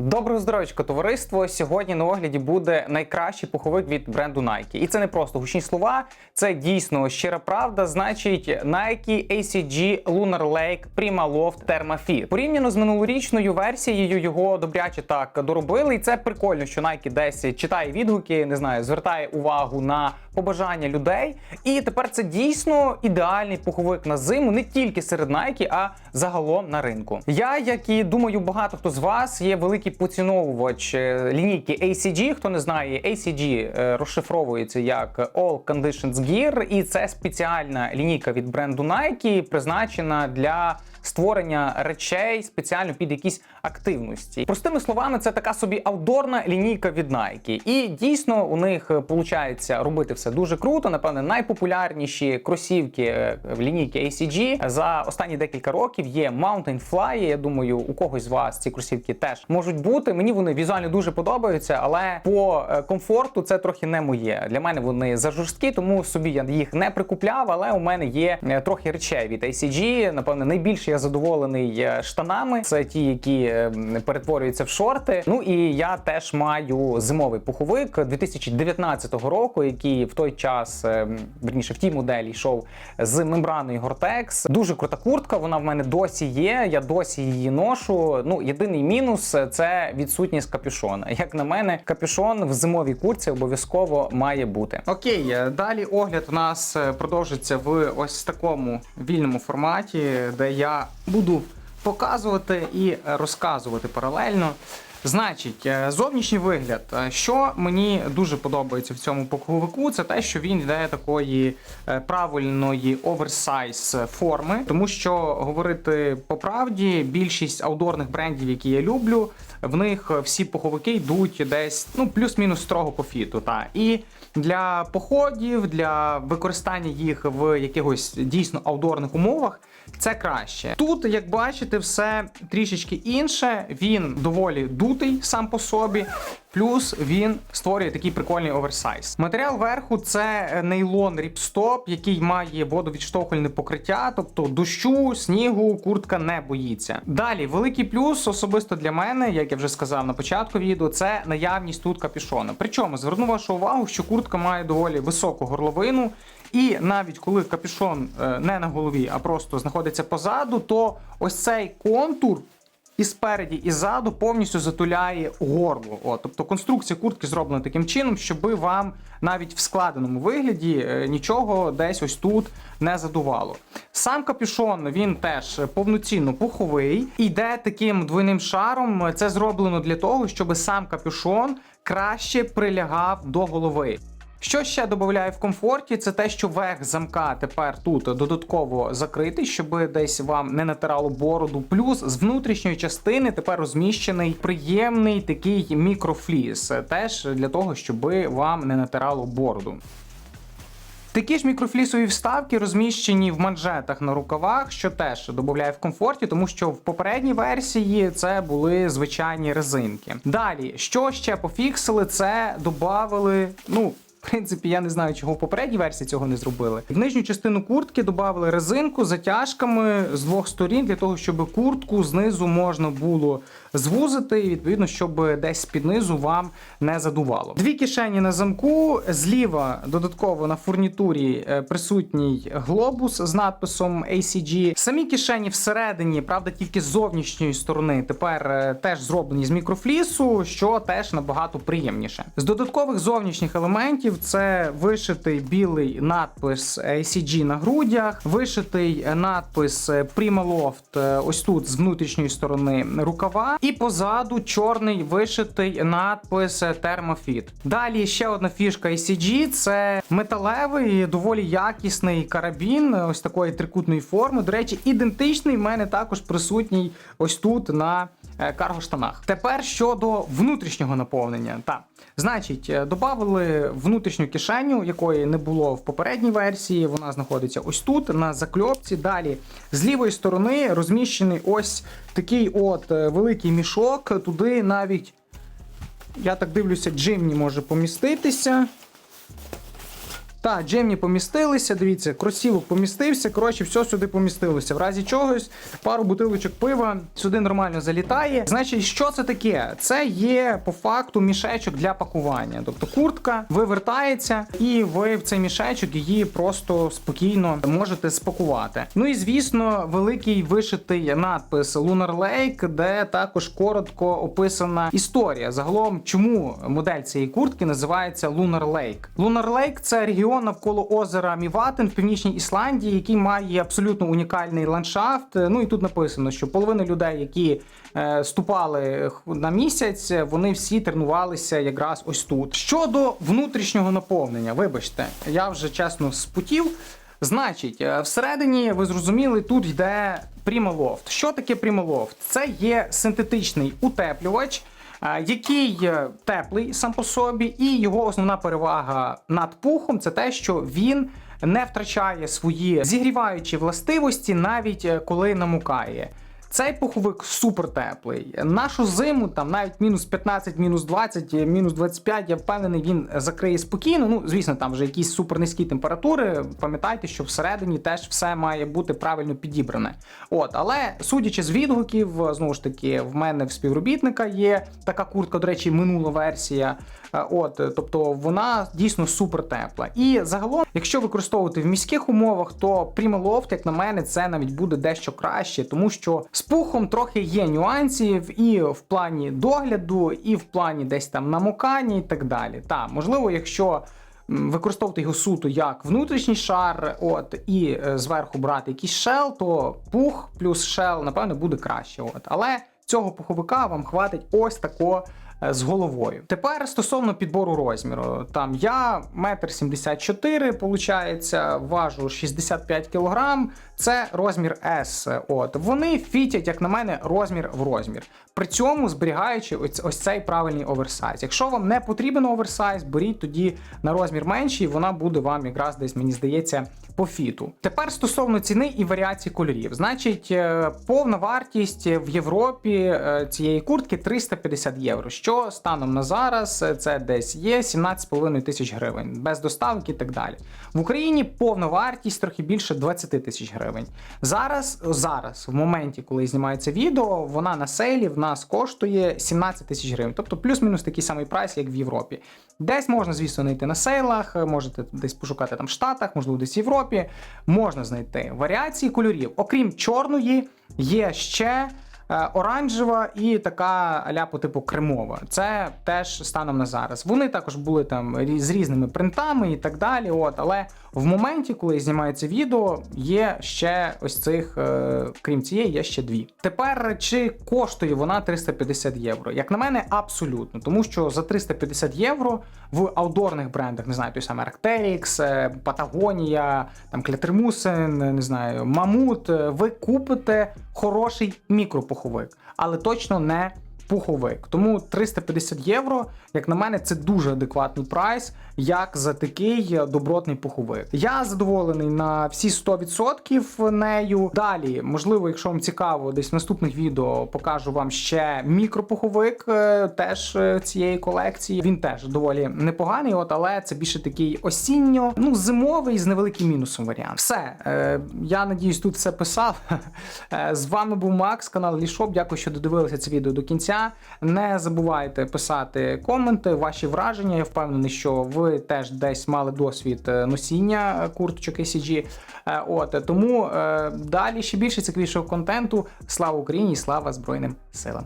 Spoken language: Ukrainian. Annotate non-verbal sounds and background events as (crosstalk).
Доброго здоров'ячка, товариство. Сьогодні на огляді буде найкращий пуховик від бренду Nike. І це не просто гучні слова, це дійсно щира правда. Значить, Nike ACG Lunar Lake Prima Loft Thermafit. Порівняно з минулорічною версією його добряче так доробили. І це прикольно, що Nike десь читає відгуки, не знаю, звертає увагу на побажання людей. І тепер це дійсно ідеальний пуховик на зиму, не тільки серед Nike, а загалом на ринку. Я, як і думаю, багато хто з вас є великий поціновувач е, лінійки ACG. Хто не знає, ACG е, розшифровується як All Conditions Gear, і це спеціальна лінійка від бренду Nike, призначена для створення речей спеціально під якісь активності. Простими словами, це така собі аутдорна лінійка від Nike. І дійсно у них виходить робити все дуже круто. Напевне, найпопулярніші кросівки е, в лінійки ACG за останні декілька років є Mountain Fly. Я думаю, у когось з вас ці кросівки теж можуть бути. Мені вони візуально дуже подобаються, але по е, комфорту це трохи не моє. Для мене вони зажорсткі, тому собі я їх не прикупляв. Але у мене є е, трохи речей від ACG. Напевне, найбільше я задоволений е, штанами. Це ті, які е, перетворюються в шорти. Ну і я теж маю зимовий пуховик 2019 року, який в той час, е, верніше, в тій моделі йшов з мембраною Gore-Tex. Дуже крута куртка. Вона в мене досі є. Я досі її ношу. Ну, єдиний мінус це відсутність капюшона. Як на мене, капюшон в зимовій куртці обов'язково має бути. Окей, далі огляд у нас продовжиться в ось такому вільному форматі, де я буду показувати і розказувати паралельно. Значить, е, зовнішній вигляд. Е, Що мені дуже подобається в цьому пуховику, це те, що він йде такої е, правильної оверсайз форми, тому що говорити по правді, більшість аудорних брендів, які я люблю, в них всі пуховики йдуть десь ну плюс-мінус строго по фіту. Та і для походів, для використання їх в якихось дійсно аудорних умовах. Це краще. Тут, як бачите, все трішечки інше. Він доволі дутий сам по собі. Плюс він створює такий прикольний оверсайз. Матеріал верху це нейлон ріпстоп, який має водовідштовхувальне покриття, тобто дощу, снігу, куртка не боїться. Далі, великий плюс, особисто для мене, як я вже сказав на початку відео, це наявність тут капюшона. Причому зверну вашу увагу, що куртка має доволі високу горловину. І навіть коли капюшон е, не на голові, а просто знаходиться позаду, то ось цей контур і спереді, і ззаду повністю затуляє горло. О, тобто конструкція куртки зроблена таким чином, щоб вам навіть в складеному вигляді е, нічого десь ось тут не задувало. Сам капюшон він теж повноцінно пуховий, йде таким двойним шаром. Це зроблено для того, щоб сам капюшон краще прилягав до голови. Що ще додає в комфорті, це те, що верх замка тепер тут додатково закритий, щоб десь вам не натирало бороду. Плюс з внутрішньої частини тепер розміщений приємний такий мікрофліс, теж для того, щоб вам не натирало бороду. Такі ж мікрофлісові вставки розміщені в манжетах на рукавах, що теж додає в комфорті, тому що в попередній версії це були звичайні резинки. Далі, що ще пофіксили, це додали, ну. В принципі, я не знаю, чого в попередній версії цього не зробили. В нижню частину куртки додали резинку затяжками з двох сторін для того, щоб куртку знизу можна було звузити, і відповідно, щоб десь під низу вам не задувало. Дві кишені на замку. Зліва додатково на фурнітурі е, присутній глобус з надписом ACG. Самі кишені всередині, правда, тільки з зовнішньої сторони тепер е, теж зроблені з мікрофлісу, що теж набагато приємніше. З додаткових зовнішніх елементів це вишитий білий надпис ACG на грудях, вишитий надпис Prima Loft ось тут з внутрішньої сторони рукава, і позаду чорний вишитий надпис Thermofit. Далі ще одна фішка ACG це металевий, доволі якісний карабін, ось такої трикутної форми. До речі, ідентичний в мене також присутній ось тут на е, карго-штанах. Тепер щодо внутрішнього наповнення. Так, значить, е, додали внутрішню кишеню, якої не було в попередній версії. Вона знаходиться ось тут, на закльопці. Далі з лівої сторони розміщений ось такий от е, великий мішок. Туди навіть, я так дивлюся, Джимні може поміститися. Та, джемні помістилися, дивіться, кросівок помістився. Коротше, все сюди помістилося. В разі чогось, пару бутилочок пива сюди нормально залітає. Значить, що це таке? Це є по факту мішечок для пакування. Тобто куртка вивертається, і ви в цей мішечок її просто спокійно можете спакувати. Ну і звісно, великий вишитий надпис Lunar Lake, де також коротко описана історія. Загалом, чому модель цієї куртки називається Lunar Lake. Lunar Lake – це регіон навколо озера Міватен в північній Ісландії, який має абсолютно унікальний ландшафт. Ну і тут написано, що половина людей, які е, ступали на місяць, вони всі тренувалися якраз ось тут. Щодо внутрішнього наповнення, вибачте, я вже чесно спутів. Значить, е, всередині ви зрозуміли, тут йде Primaloft. Що таке Primaloft? Це є синтетичний утеплювач. Який е, теплий сам по собі, і його основна перевага над пухом це те, що він не втрачає свої зігріваючі властивості, навіть е, коли намукає. Цей пуховик супер теплий. Нашу зиму, там навіть мінус 15, мінус 20, мінус 25, я впевнений, він закриє спокійно. Ну, звісно, там вже якісь супер низькі температури. Пам'ятайте, що всередині теж все має бути правильно підібране. От, але судячи з відгуків, знову ж таки, в мене в співробітника є така куртка, до речі, минула версія. От, тобто вона дійсно супер тепла. І загалом, якщо використовувати в міських умовах, то Primaloft, як на мене, це навіть буде дещо краще, тому що з пухом трохи є нюансів і в плані догляду, і в плані десь там намокання і так далі. Та можливо, якщо використовувати його суто як внутрішній шар, от і е, зверху брати якийсь шел, то пух плюс шел, напевно, буде краще. От, але цього пуховика вам хватить ось тако е, з головою. Тепер стосовно підбору розміру, там я метр сімдесят чотири, получається, важу 65 кілограм. Це розмір S. От вони фітять, як на мене, розмір в розмір. При цьому зберігаючи ось, ось цей правильний оверсайз. Якщо вам не потрібен оверсайз, беріть тоді на розмір менший, вона буде вам якраз десь, мені здається, по фіту. Тепер стосовно ціни і варіації кольорів. Значить, е, повна вартість в Європі е, цієї куртки 350 євро. Що станом на зараз е, це десь є 17,5 тисяч гривень, без доставки і так далі. В Україні повна вартість трохи більше 20 тисяч гривень. Зараз, зараз, в моменті, коли знімається відео, вона на сейлі в нас коштує 17 тисяч гривень, тобто плюс-мінус такий самий прайс, як в Європі. Десь можна, звісно, знайти на сейлах, можете десь пошукати там в Штатах, можливо, десь в Європі. Можна знайти варіації кольорів. Окрім чорної, є ще. е, Оранжева і така ляпу типу кремова. Це теж станом на зараз. Вони також були там з різними принтами і так далі. От, але в моменті, коли знімається відео, є ще ось цих, е, крім цієї, є ще дві. Тепер чи коштує вона 350 євро? Як на мене, абсолютно, тому що за 350 євро в аудорних брендах, не знаю, той самий Arc'teryx, е, Patagonia, там Клетермусен, не знаю, Мамут, е, ви купите хороший мікропуховик, але точно не пуховик. Тому 350 євро, як на мене, це дуже адекватний прайс, як за такий добротний пуховик. Я задоволений на всі 100% нею. Далі, можливо, якщо вам цікаво, десь в наступних відео покажу вам ще мікропуховик е, теж е, цієї колекції. Він теж доволі непоганий, от але це більше такий осінньо, ну зимовий з невеликим мінусом варіант. Все, е, я надіюсь, тут все писав. (laughs) Е, З вами був Макс, канал Лішоп. Дякую, що додивилися це відео до кінця. Не забувайте писати коменти, ваші враження. Я впевнений, що ви теж десь мали досвід е, носіння курточок ACG. Е, От тому е, далі ще більше цікавішого контенту. Слава Україні! і Слава Збройним силам!